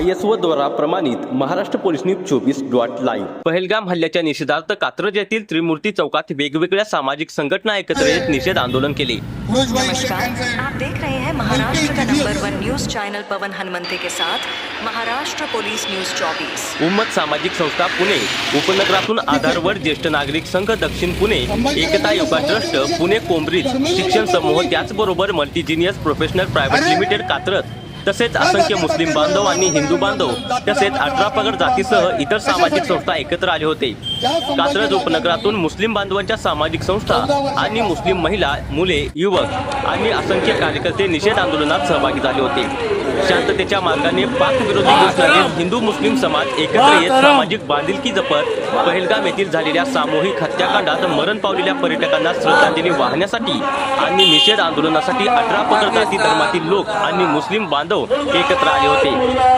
I S O द्वारा प्रमाणित Maharashtra police news चोवीस डॉट लाईव्ह. पहलगाम हल्ल्याच्या निषेधार्थ कात्रज येथील त्रिमूर्ती चौकात वेगवेगळ्या सामाजिक संघटना एकत्र येत निषेध आंदोलन केले. नमस्कार. आप देख रहे हैं महाराष्ट्र का number one news. Channel Pawan Hanumante के साथ महाराष्ट्र पुलिस न्यूज 24 उम्मत सामाजिक संस्था पुणे उपनगरातून आधारवर ज्येष्ठ नागरिक संघ दक्षिण Pune Ekta yoga trust Pune Cambridge शिक्षण समूह त्याचबरोबर multigenius professional private limited Katraj तसेच असंख्य मुस्लिम बांधव आणि हिंदू बांधव तसेच अठरा पगड जातीसह इतर सामाजिक संस्था एकत्र आले होते. कात्रज उपनगरातून मुस्लिम बांधवांच्या सामाजिक संस्था आणि मुस्लिम महिला मुले युवक आणि असंख्य कार्यकर्ते निषेध आंदोलनात सहभागी झाले होते. शांततेच्या मार्गाने पाक विरोधी घोषणा हिंदू मुस्लिम समाज एकत्र येत सामाजिक बांधिलकी जपत पहलगाम येथील झालेल्या सामूहिक हत्याकांडात मरण पावलेल्या पर्यटकांना श्रद्धांजली वाहण्यासाठी आणि निषेध आंदोलनासाठी अठरा जाती धर्मातील लोक आणि मुस्लिम बांधव एकत्र आले होते.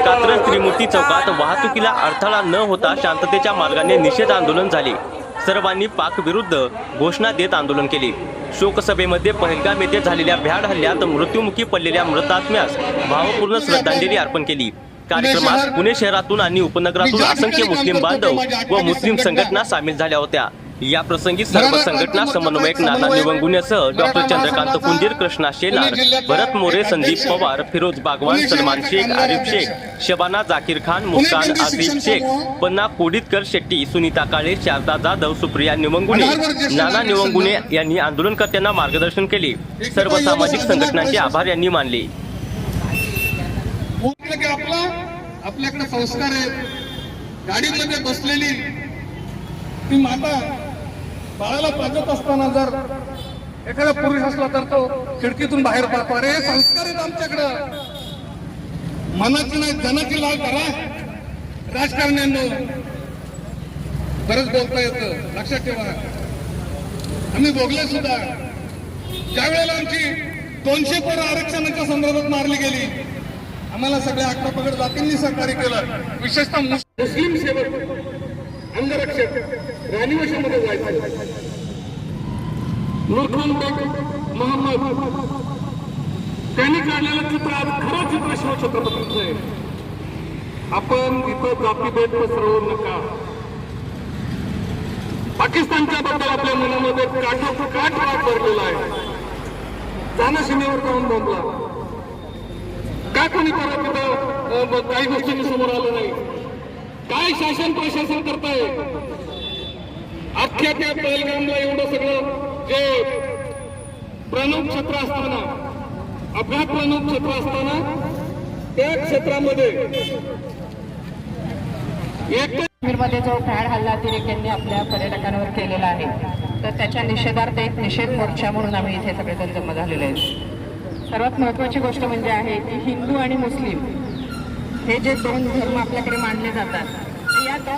कात्रज त्रिमूर्ती चौकात वाहतुकीला अडथळा न होता शांततेच्या मार्गाने निषेध आंदोलन झाले. सर्वांनी पाक विरुद्ध घोषणा देत आंदोलन केले. शोकसभेमध्ये पहलगाम येथे झालेल्या भ्याड हल्ल्यात मृत्युमुखी पडलेल्या मृतात्म्यास भावपूर्ण श्रद्धांजली अर्पण केली. कार्यक्रमात पुणे शहरातून आणि उपनगरातून असंख्य मुस्लिम बांधव व मुस्लिम संघटना सामील झाल्या होत्या. या प्रसंगी सर्व संघटना समन्वयक नाना निवंगुनेसह डॉक्टर चंद्रकांत कुंजीर कृष्णा शेलार भरत मोरे संदीप पवार फिरोज बागवान सलमान शेख आरिफ शेख शबाना जाकीर खान मुस्कान आसिफ शेख पन्ना कोडितकर शेट्टी सुनीता काळे शारदा जाधव सुप्रिया निवंगुणे नाना निवंगुणे यांनी आंदोलनकर्त्यांना मार्गदर्शन केले. सर्व सामाजिक संघटनांचे आभार यांनी मानले. आपल्याकडे संस्कार आहेत. गाडीमध्ये बसलेली ती माता बाळाला पाजत असताना जर एखादा पुरुष असला तर तो खिडकीतून बाहेर पडतो. अरे संस्कार आहेत आमच्याकडं. मनाची नाही जनाची लाल करा राजकारण्यांनो बरंच बोलता येतं. लक्षात ठेवा. आम्ही बोगले सुद्धा. ज्या वेळेला आमची दोनशे पर आरक्षणाच्या संदर्भात मारली गेली आम्हाला सगळ्या अकरा पगड जातींनी सहकार्य केलं. विशेषतः मुस्लिम सेवक अंगरक्षक. मध्ये जायचं नूरखान बेग मोहम्मद. त्यांनी काढलेलं चित्र आज खरं चित्र शिवछत्रपतीचं आहे. आपण इथं जातीभेद पसरवू नका. पाकिस्तानच्या बद्दल आपल्या मनामध्ये काठाचा काठ वाट भरलेला आहे. जाणं सीमेवर जाऊन बोंबला. का कोणी परत तिथं काही गोष्टींनी समोर आलं नाही? काय शासन प्रशासन करताय? अख्ख्या त्या पहलगामला एवढं सगळं जे प्रणव क्षेत्र असताना अपघात प्रणव क्षेत्र असताना त्या क्षेत्रामध्ये एक काश्मीरमध्ये जो फॅड हल्ला अतिरेक्यांनी आपल्या पर्यटकांवर केलेला आहे तर त्याच्या निषेधार्थ एक निषेध मोर्चा म्हणून आम्ही इथे सगळेजण जमा झालेले आहेत. सर्वात महत्त्वाची गोष्ट म्हणजे आहे की हिंदू आणि मुस्लिम हे जे दोन धर्म आपल्याकडे मानले जातात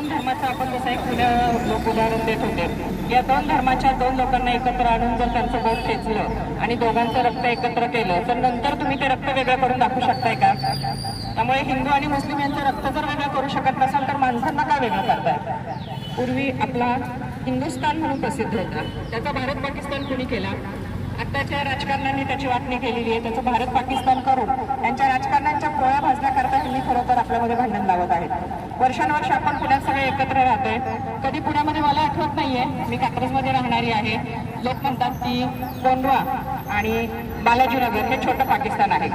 दोन धर्माचं आपण जसं एक लोक उदाहरण देत होते या दोन धर्माच्या दोन लोकांना एकत्र आणून जर त्यांचं बोट खेचलं आणि दोघांचं रक्त एकत्र केलं तर नंतर तुम्ही ते रक्त वेगळं करून दाखवू शकताय का? त्यामुळे हिंदू आणि मुस्लिम यांचं रक्त जर वेगळं करू शकत नसाल तर माणसांना का वेगळं करताय? पूर्वी आपला हिंदुस्थान म्हणून प्रसिद्ध होता. त्याचा भारत पाकिस्तान कुणी केला? आत्ताच्या राजकारण्यांनी त्याची वाटणी केलेली आहे. त्याचं भारत पाकिस्तान करून त्यांच्या राजकारण्यांच्या पोळ्या भाजण्याकरता तुम्ही खरोखर आपल्यामध्ये भांडण लावत आहेत. वर्षानुवर्ष आपण पुण्यात सगळे एकत्र राहतोय. कधी पुण्यामध्ये मला आठवत नाहीये. मी कात्रजमध्ये राहणारी आहे. लोक म्हणतात की कोंडवा आणि बालाजीनगर हे छोटं पाकिस्तान आहे.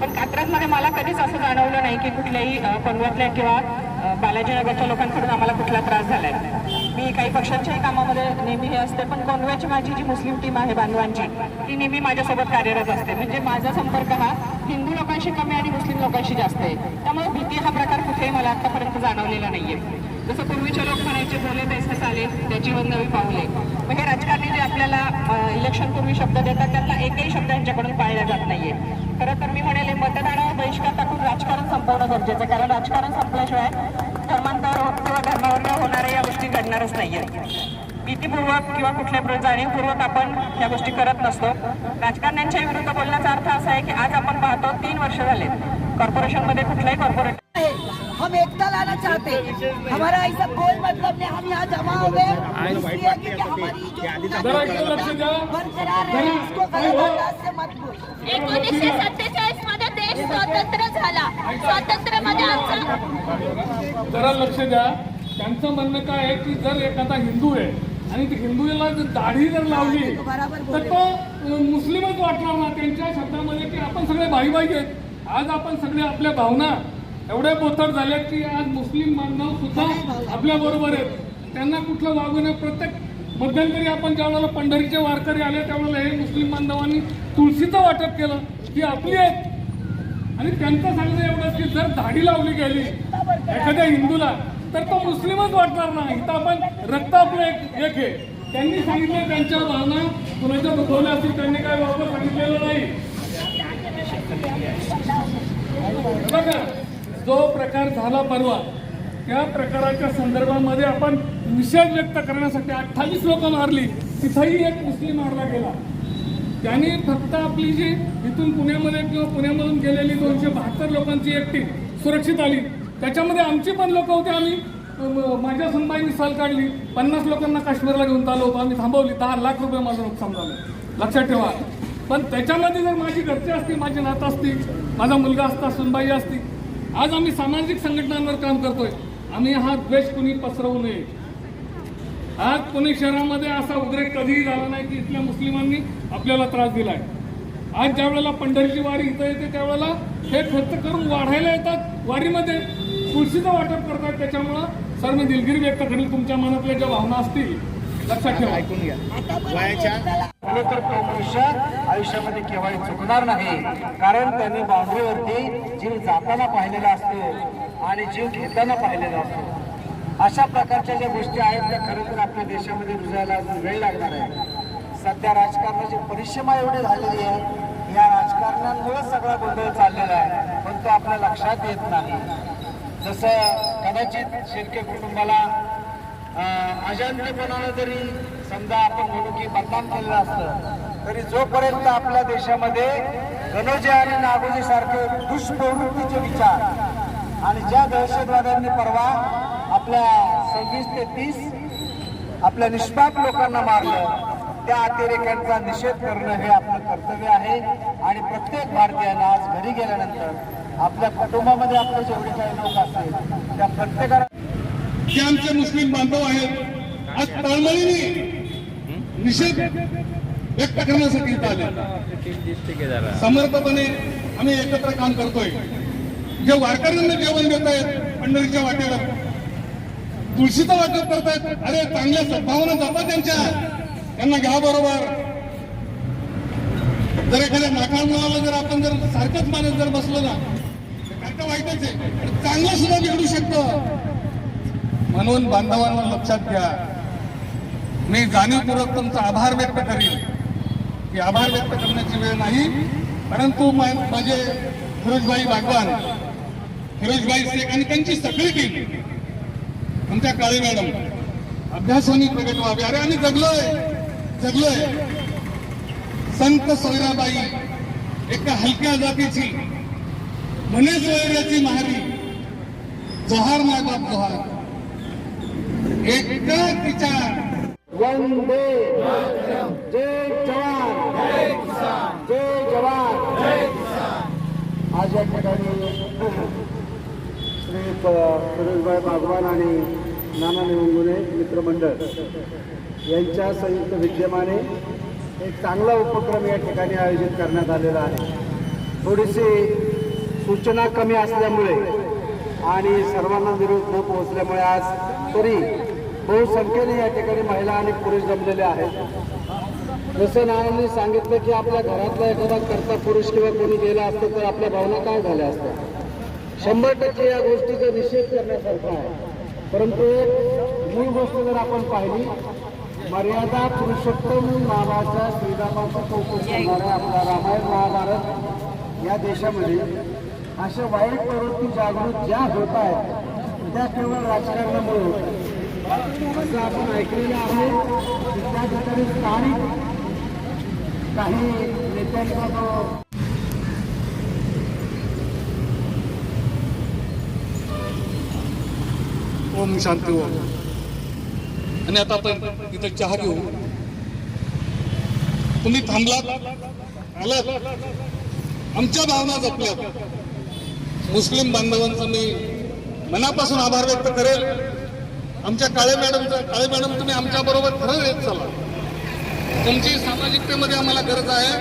पण कात्रजमध्ये मला कधीच असं जाणवलं नाही की कुठल्याही अ, कोंडव्यातल्या किंवा बालाजीनगरच्या लोकांकडून आम्हाला कुठला त्रास झालाय. मी काही पक्षांच्याही कामामध्ये नेहमी हे असते पण कोंडव्याची माझी जी मुस्लिम टीम आहे बांधवांची ती नेहमी माझ्यासोबत कार्यरत असते. म्हणजे माझा संपर्क हा हिंदू लोकांशी कमी आणि मुस्लिम लोकांशी जास्त आहे. त्यामुळे भीती हा प्रकार कुठेही मला आतापर्यंत जाणवलेला नाहीये. जसं पूर्वीचे लोक म्हणायचे बोले तैसेच आले त्याची वन नवी मग हे राजकारणी जे आपल्याला इलेक्शन पूर्वी शब्द देतात त्यांना एकही शब्द यांच्याकडून पाळला जात नाहीये. खरं तर मी म्हणेल मतदानावर बहिष्कार टाकून राजकारण संपवणं गरजेचं आहे. कारण राजकारण संपल्याशिवाय धर्मांतर हो किंवा धर्मावर होणाऱ्या या गोष्टी घडणारच नाहीये भीतीपूर्वक किंवा कुठल्या प्र- जाणीवपूर्वक आपण या गोष्टी करत नसतो. राजकारण्यांच्या विरुद्ध बोलण्याचा अर्थ असा आहे की आज आपण पाहतो तीन वर्ष झालेत कॉर्पोरेशनमध्ये कुठल्याही कॉर्पोरेट हम एकता लाना चाहते. हैं हमारा ऐसा कोई मतलब नहीं. हम यहाँ जमा हो गए. इसलिए कि कि हमारी जो बरकरार है इसको गलत अंदाज से मत बोलो. एकोणीसशे सत्तेचाळीसमध्ये देश स्वातंत्र्य झाला. स्वातंत्र्यामध्ये आमचं जरा लक्ष द्या. त्यांचं म्हणणं काय आहे की जर एखादा हिंदू आहे आणि ते हिंदूला जर दाढी जर लावली तर तो मुस्लिमच वाटणार ना त्यांच्या शब्दामध्ये की आपण सगळे भाई भाई आहेत. आज आपण सगळे आपल्या भावना एवढे बोथट झाल्यात की आज मुस्लिम बांधव सुद्धा आपल्या बरोबर आहेत. त्यांना कुठलं वागू नये प्रत्येक मध्यंतरी आपण ज्यावेळेला पंढरीचे वारकरी आले त्यावेळेला हे मुस्लिम बांधवांनी तुळशीचं वाटप केलं. ही आपली आहे. आणि त्यांचं सांगणं एवढंच की जर दाढी लावली गेली एखाद्या हिंदूला तर तो मुस्लिमच वाटणार नाही. इथं आपण रक्त आपलं एक एक आहे त्यांनी सांगितलं त्यांच्या भावना कुणाच्या दुखवल्या असतील त्यांनी काय बरोबर सांगितलेलं नाही. बघा जो प्रकार झाला परवा त्या प्रकाराच्या संदर्भामध्ये आपण निषेध व्यक्त करण्यासाठी अठ्ठावीस लोक मारली. तिथंही एक मुस्लिम मारला गेला. त्यांनी फक्त आपली जी इथून पुण्यामध्ये किंवा पुण्यामधून गेलेली दोनशे बहात्तर लोकांची एक टीम सुरक्षित आली. त्याच्यामध्ये आमची पण लोक होते आम्ही. माझ्या सुनबाईंनी साल काढली. पन्नास लोकांना काश्मीरला घेऊन चाललो होतो. आम्ही थांबवली. दहा लाख रुपये माझं नुकसान झालं. लक्षात ठेवा. पण त्याच्यामध्ये जर माझी घरचे असती माझी नात असती माझा मुलगा असता सुनबाई असती आज आम्ही सामाजिक संघटनांवर काम करतोय. आम्ही हा द्वेष कुणी पसरवू नये. आज पुणे शहरामध्ये असा उद्रेक कधीही झाला नाही की इथल्या मुस्लिमांनी आपल्याला त्रास दिलाय. आज ज्या वेळेला पंढरीची वारी इथं येते त्यावेळेला हे खर्च करून वाढायला येतात. वारीमध्ये तुळशीचं वाटप करतात. त्याच्यामुळं सर मी दिलगिरी व्यक्त करेल तुमच्या मनातल्या ज्या भावना असतील लक्षात ठेवा. ऐकून घ्या. खरं तर तो मनुष्य आयुष्यामध्ये केव्हाही चुकणार नाही. कारण त्यांनी बाउंड्रीवरती जीव जाताना पाहिलेला असतो आणि जीव घेताना पाहिलेला असतो. अशा प्रकारच्या ज्या गोष्टी आहेत त्या खरं तर आपल्या देशामध्ये रुजायला अजून वेळ लागणार आहे. सध्या राजकारणाची परिश्रमा एवढी झालेली आहे या राजकारणांमुळे सगळा गोंधळ चाललेला आहे पण तो आपल्या लक्षात येत नाही. जसं कदाचित शिर्के कुटुंबाला अजांतपणाला जरी समजा आपण म्हणू की बदनाम केलेलं असतं तरी जोपर्यंत आपल्या देशामध्ये गणोजी आणि नागोजी सारखे दुष्प्रवृत्तीचे विचार आणि ज्या दहशतवाद्यांनी परवा आपल्या सव्वीस ते तीस आपल्या निष्पाप लोकांना मारलं त्या अतिरेक्यांचा निषेध करणं हे आपलं कर्तव्य आहे. आणि प्रत्येक भारतीयानं आज घरी गेल्यानंतर आपल्या कुटुंबामध्ये आपले जेवढे काही लोक असतील त्या प्रत्येकाला जे आमचे मुस्लिम बांधव आहेत आज तळमळीने निषेध व्यक्त करण्यासाठी इथं आले. समर्थपणे आम्ही एकत्र काम करतोय. जे वारकऱ्यांना जेवण देत आहेत पंढरीच्या वाटेवर तुळशीचं वाटप करतायत अरे चांगल्या सद्भावना जातात त्यांच्या. त्यांना घ्या बरोबर. जर एखाद्या नाकाळ मुळाला जर आपण जर सारखंच मानत जर बसलो ना वाईटच आहे. चांगलं सुद्धा बिघडू शकतं. म्हणून बांधवांना लक्षात घ्या. मी जाणीवपूर्वक तुमचा आभार व्यक्त करीन. की आभार व्यक्त करण्याची वेळ नाही परंतु माझे फिरोजभाई भागवान फिरोजभाई शेख आणि त्यांची सगळी टीम आमच्या काळे मॅडम अभ्यासाने प्रगट व्हावी. अरे आणि जगलोय जगलोय. संत सोयराबाई एका हलक्या जातीची म्हणे वैराची महारी जोहार मायबाप जोहार. एकदा तिच्या वंदे जय जवान. जय जवान. आज या ठिकाणी श्री सुरेशभाई बागवान आणि नाना निवंगुने मित्रमंडळ यांच्या संयुक्त विद्यमाने एक चांगला उपक्रम या ठिकाणी आयोजित करण्यात आलेला आहे. थोडीशी सूचना कमी असल्यामुळे आणि सर्वांना विरोध न पोहोचल्यामुळे आज तरी बहुसंख्येने या ठिकाणी महिला आणि पुरुष जमलेले आहेत. जसं नानांनी सांगितलं की आपल्या घरातला एखादा करता पुरुष किंवा कोणी गेला असतं तर आपल्या भावना काय झाल्या असत्या? शंभर टक्के या गोष्टीचा निषेध करण्यासारखा आहे. परंतु एक मूळ गोष्ट जर आपण पाहिली मर्यादा पुरुषोत्तम नावाच्या श्रीरामाचं कौतुक करणारा आपला रामायण महाभारत या देशामध्ये अशा वाईट प्रवृत्ती जागृत ज्या होत आहेत त्या केवळ राजकारणामुळे होत आहेत. असं आपण ऐकलेलं आहे. की त्या ठिकाणी स्थानिक काही नेत्यांचा जो ओम शांती ओम. आणि आता आपण तिथं चहा घेऊ. तुम्ही थांबलात? आलात? आमच्या भावना जपल्या मुस्लिम बांधवांचा मी मनापासून आभार व्यक्त करेल. आमच्या काळे मॅडमचा काळे मॅडम तुम्ही आमच्या बरोबर खरं येत चला. तुमची सामाजिकतेमध्ये आम्हाला गरज आहे.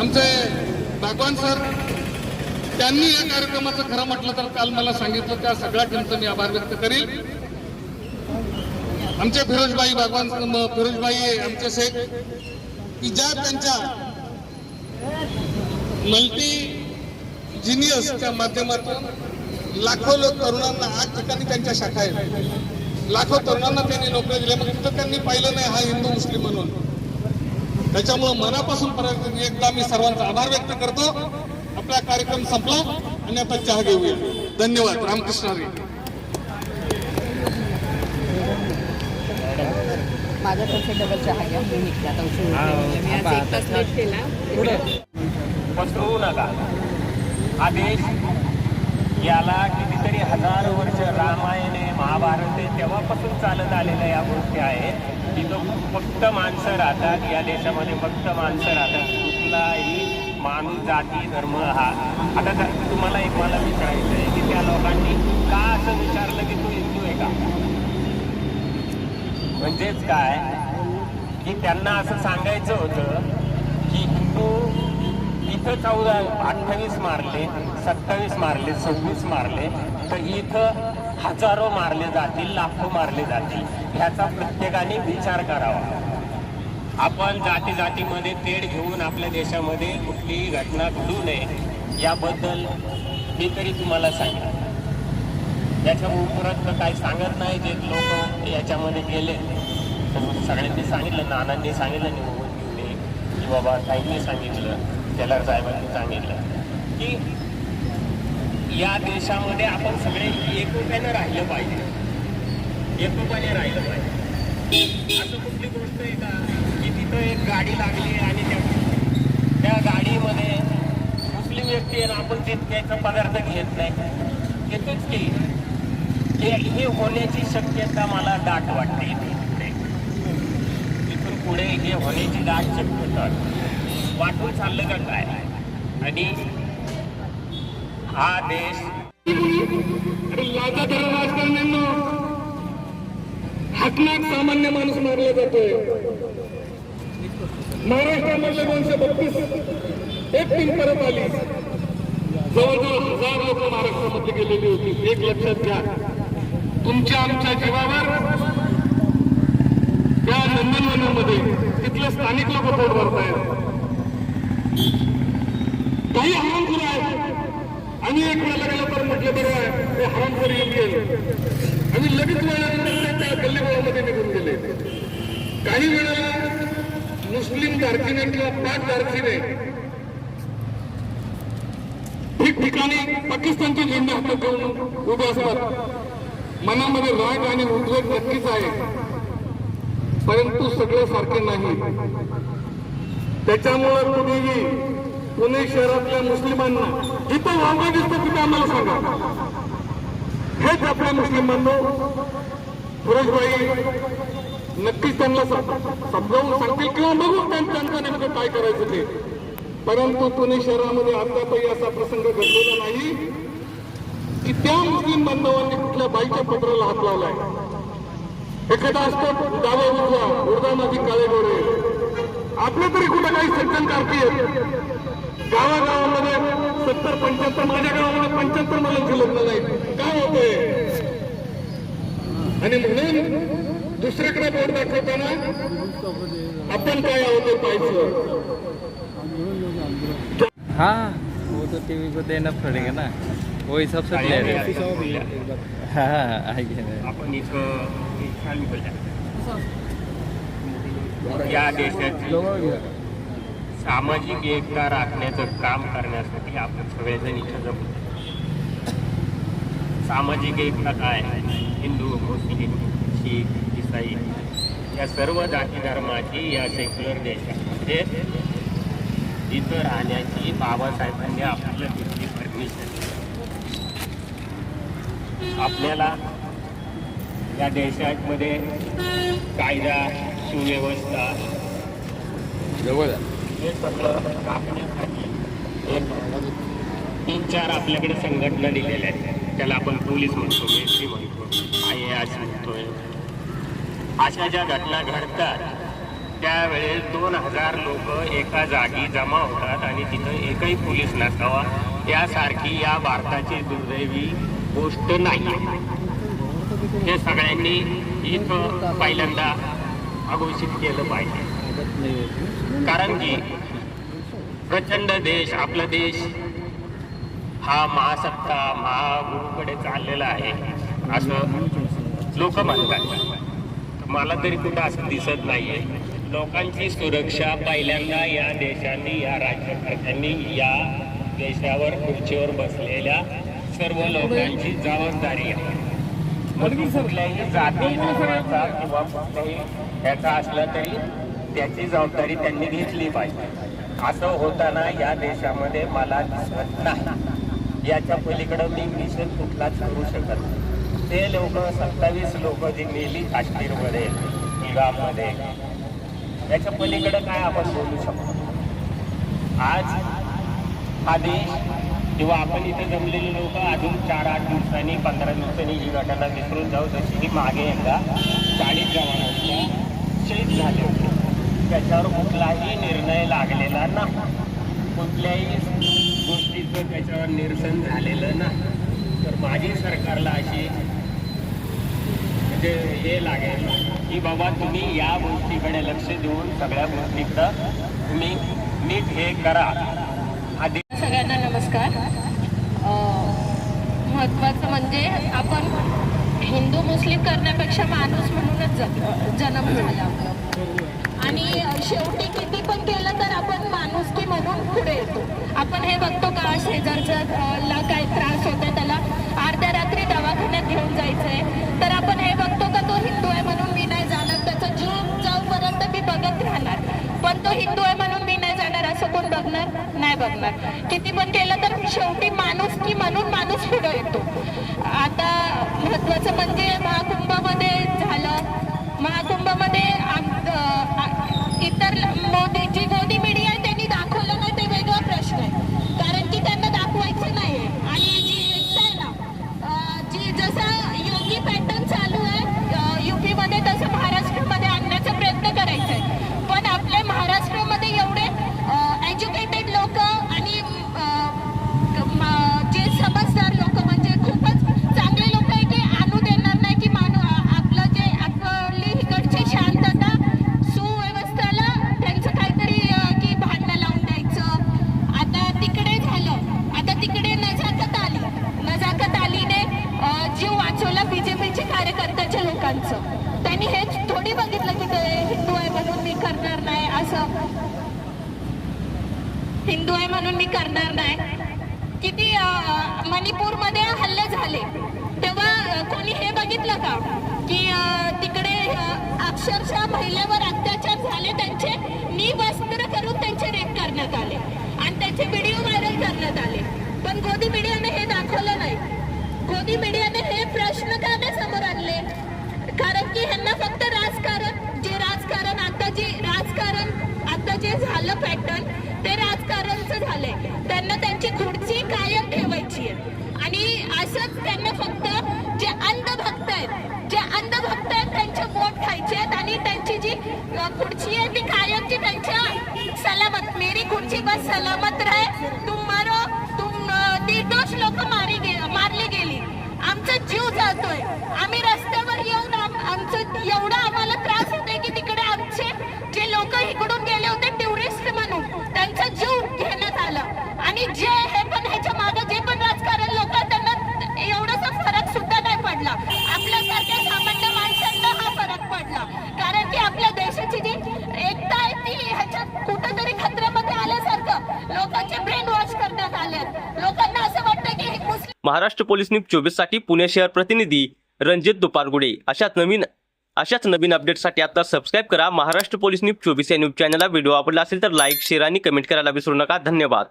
आमचे भगवान सर त्यांनी या कार्यक्रमाचं खरं म्हटलं तर काल मला सांगितलं त्या सगळ्या टीमचं मी आभार व्यक्त करील. आमचे फिरोजबाई भगवान फिरोजबाई आमचे शेख. की ज्या त्यांच्या मल्टी जिनियसच्या माध्यमातून लाखो लोक तरुणांना आठ ठिकाणी त्यांच्या शाखा आहेत. लाखो तरुणांना त्यांनी नोकऱ्या दिल्या. मग तिथं त्यांनी पाहिलं नाही हा हिंदू मुस्लिम म्हणून. त्याच्यामुळं मनापासून परत एकदा मी सर्वांचा आभार व्यक्त करतो. आपला कार्यक्रम संपला आणि आता चहा घेऊया. धन्यवाद. रामकृष्ण हरी. माझ्यातर्फे डबल चहा घ्या. मी आता उशीर आज केला. आदेश. हा देश याला कितीतरी हजार वर्ष रामायण आहे महाभारत आहे तेव्हापासून चालत आलेल्या या गोष्टी आहेत तिथं फक्त माणसं राहतात या देशामध्ये फक्त माणसं राहतात कुठलाही माणूस जाती धर्म हा. आता तुम्हाला एक मला विचारायचं आहे की त्या लोकांनी का असं विचारलं की तू हिंदू आहे का? म्हणजेच काय? की त्यांना असं सांगायचं होतं की हिंदू इथं चौदा अठ्ठावीस मारले सत्तावीस मारले सव्वीस मारले तर इथं हजारो मारले जातील लाखो मारले जातील. ह्याचा प्रत्येकाने विचार करावा. आपण जाती जातीमध्ये तेढ घेऊन आपल्या देशामध्ये कुठलीही घटना घडू नये याबद्दल मी तरी तुम्हाला सांगितलं याच्या उपरांत तर काही सांगत नाही जे लोक याच्यामध्ये गेले. सगळ्यांनी सांगितलं नानांनी सांगितलं निवडून घेऊन ये की बाबा काहींनी सांगितलं. तेलार साहेबांनी सांगितलं की या देशामध्ये आपण सगळे एकोप्याने राहिलं पाहिजे. एकोप्याने राहिलं पाहिजे. असं कुठली गोष्ट आहे का? की तिथं एक गाडी लागली आणि त्या त्या गाडीमध्ये मुस्लिम व्यक्ती आहे ना आपण तितक्याचा पदार्थ घेत नाही. घेतोच की. हे होण्याची शक्यता मला दाट वाटते इथून पुढे इथून पुढे हे होण्याची दाट शक्यता वाटून चाललं का काय? आणि हा देश राजकारण्यांना हाकनाक सामान्य माणूस मारला जातोय महाराष्ट्रामधले दोनशे बत्तीस एक टीम परत आली. जवळजवळ हजार लोक महाराष्ट्रामध्ये गेलेली होती. एक लक्षात घ्या. तुमच्या आमच्या जीवावर त्या नंदनवनामध्ये तिथले स्थानिक लोक पोट भरतायत. काही हरामखोर आहे आम्ही एक वेळेला गेलो तर म्हटलं बरं आहे ते हरामखोर येऊन गेले. लगेच वेळेला त्या गल्लीबोळामध्ये निघून गेले. काही वेळेला मुस्लिम धारकीने किंवा पाक धारकीने ठिकठिकाणी पाकिस्तानचे झेंडे हातात घेऊन उभे असतात. मनामध्ये राग आणि उद्वेग नक्कीच आहे. परंतु सगळे सारखे नाही. त्याच्यामुळं कुणीही पुणे शहरातल्या मुस्लिमांना जिथं वांगा दिसतो तिथे आम्हाला सांगा. हेच आपल्या मुस्लिम बांधव नक्कीच त्यांना समजावून सांगतील किंवा बघू त्यांचं नेमकं काय करायचं ते. परंतु पुणे शहरामध्ये अद्यापही असा प्रसंग घडलेला नाही की त्या मुस्लिम बांधवांनी कुठल्या बाईच्या पत्राला हात लावलाय. एखादा असतो डाव्या उजवा उडदा माझी काळे गोरे आपले तरी कुठं काही सज्जन कारकी आहेत गावागावामध्ये सत्तर पंच्याहत्तर माझ्या गावामध्ये पंच्याहत्तर मला लग्न नाही काय होतंय? आणि म्हणून दुसरीकडे बोट दाखवताना आपण काय आहोत ते पाहायचं. हाँ वो तो टीवी को देना पड़ेगा ना. वो हिसाब से प्लेयर है हाँ हाँ आइए ना आपण इथं छान बोलल्या या देशाची सामाजिक एकता राखण्याचं काम करण्यासाठी आपण सगळेजण इथं जमलो सामाजिक एकता काय? हिंदू मुस्लिम शीख इसाई या सर्व जाती धर्माची या सेक्युलर देशामध्ये इथं राहण्याची बाबासाहेबांनी आपल्याला तिथली परमिशन आपल्याला या देशामध्ये कायदा सुव्यवस्था जवळ हे सगळं राखण्यासाठी एक तीन चार आपल्याकडे संघटना दिलेल्या आहेत. त्याला आपण पोलीस म्हणतो मिलिटरी म्हणतो आय ए एस म्हणतोय. अशा ज्या घटना घडतात त्यावेळेस दोन हजार लोक एका जागी जमा होतात आणि तिथं एकही पोलीस नसावा यासारखी या भारताची दुर्दैवी गोष्ट नाही हे सगळ्यांनी इथं पहिल्यांदा अघोषित केलं पाहिजे. कारण की प्रचंड देश आपला देश हा महासत्ता महागुरूकडे चाललेला आहे असं लोक म्हणतात. मला तरी कुठं असं दिसत नाहीये. लोकांची सुरक्षा पहिल्यांदा या देशांनी या राज्यकर्त्यांनी या देशावर खुर्चीवर बसलेल्या सर्व लोकांची जबाबदारी आहे. मग कुठल्याही जाती किंवा कुठल्याही ह्याचा असला तरी त्याची जबाबदारी त्यांनी घेतली पाहिजे. असं होताना या देशामध्ये मला दिसत नाही. याच्या पलीकडं मी निषेध कुठलाच करू शकत नाही. ते लोक सत्तावीस लोक जी मेली काश्मीरमध्ये इराकमध्ये याच्या पलीकडं काय आपण बोलू शकतो? आज हा देश किंवा आपण इथे जमलेले लोक अजून चार आठ दिवसांनी पंधरा दिवसांनी ही घटना विसरून जाऊ जशी ही मागे यंदा चाळीस जवानांच्या झाले. त्याच्यावर कुठलाही निर्णय लागलेला नाही. कुठल्याही गोष्टीचं त्याच्यावर निरसन झालेलं नाही. तर माझी सरकारला अशी म्हणजे हे लागेल की बाबा तुम्ही या गोष्टीकडे लक्ष देऊन सगळ्या गोष्टीचं तुम्ही नीट हे करा. आधी सगळ्यांना नमस्कार. महत्त्वाचं म्हणजे आपण हिंदू मुस्लिम करण्यापेक्षा माणूस म्हणूनच जग जन्म झाला आपला. आणि शेवटी किती पण केलं तर आपण माणुसकी म्हणून पुढे येतो. आपण हे बघतो का शेजारचं ला काय त्रास होतो त्याला अर्ध्या रात्री दवाखान्यात घेऊन जायचंय. तर आपण हे बघतो का तो हिंदू आहे म्हणून मी नाही जाणार. त्याचा जीव जाऊपर्यंत मी बघत राहणार. पण तो हिंदू आहे म्हणून मी नाही जाणार असं कोण बघणार? नाही बघणार. किती पण केलं तर शेवटी माणूस की म्हणून माणूस पुढे येतो. आता महत्वाचं म्हणजे महाकुंभामध्ये झालं. महाकुंभ आम- अ, आ- इतर मोदी जी मोदी मीडिया आहे त्यांनी दाखवलं नाही ते वेगळा प्रश्न आहे कारण की त्यांना दाखवायचं नाही आणि जी एकता आहे ना अ, जी जसं योगी पॅटर्न चालू आहे युपी मध्ये तसं महाराष्ट्रामध्ये आणण्याचा प्रयत्न करायचा आहे पण आपल्या महाराष्ट्रामध्ये एवढे एज्युकेटेड लोक आणि अ, म- जे समजदार लोक म्हणजे खूपच चांगले लोक आहे की आणू देणार नाही की मानू आपलं जे आपली इकडची शांतता सुव्यवस्थेला त्यांचं काहीतरी अ, की भांडणं लावून द्यायचं आता तिकडे झालं आता तिकडे नजाकत आली नजाकत आलीने अ, जीव वाचवला बीजेपीचे कार्यकर्त्याच्या लोकांचं त्यांनी हेच थोडी बघितलं की ते हिंदू आहे म्हणून मी करणार नाही असं हिंदू आहे म्हणून मी करणार नाही किती अ, मणिपूरमध्ये हल्ले झाले तेव्हा अ, कोणी हे बघितलं का की अ, तिकडे अ, अक्षरशः महिलेवर अत्याचार झाले त्यांचे निवस्त्र करून त्यांचे रेप करण्यात आले आणि त्यांचे व्हिडिओ व्हायरल करण्यात आले पण गोदी मीडियाने हे दाखवलं नाही गोदी मीडियाने हे प्रश्न का नाही समोर आणले कारण की ह्यांना फक्त राजकारण जे राजकारण आता जे राजकारण आता जे झालं पॅटर्न ते राजकारणचं झालंय त्यांना त्यांची खुर्ची कायम ठेवायची आहे आणि असंच त्यांना फक्त जे अंधभक्त आहेत जे अंधभक्त आहेत त्यांचे वोट खायचे आहेत आणि त्यांची जी अ, खुर्ची आहे ती कायमची त्यांच्या सलामत मेरी खुर्ची बस सलामत रहे तुम मरो तुम अ, निर्दोष लोक मारी गे मारली गेली आमचा जीव जातोय आम्ही रस्त्यावर येऊन आम- आमचं एवढा आम्हाला त्रास होतोय की तिकडे आमचे जे लोक इकडून गेले होते टुरिस्ट म्हणून त्यांचा जीव घेण्यात आला आणि जे हे पण ह्याच्या मागे जे पण राजकारण लोक आहेत, त्यांना एवढासा फरक सुद्धा नाही पडला आपल्यासारख्या सामान्य माणसांना हा फरक पडला कारण की आपल्या देशाची जी एकता आहे ती ह्याच्यात कुठंतरी खतऱ्यामध्ये आल्यासारखं लोकांचे ब्रेन वॉश करण्यात आले लोकांना असं वाटतं की हे मुस्लिम महाराष्ट्र पोलीस न्यूज चोवीससाठी पुणे शहर प्रतिनिधी रणजित दुपारगुडे. अशाच नवीन अशाच नवीन अपडेटसाठी आता सबस्क्राईब करा. महाराष्ट्र पोलीस न्यूज चोवीस या न्यूज चॅनलला. व्हिडिओ आवडला असेल तर लाईक शेअर आणि कमेंट करायला विसरू नका. धन्यवाद.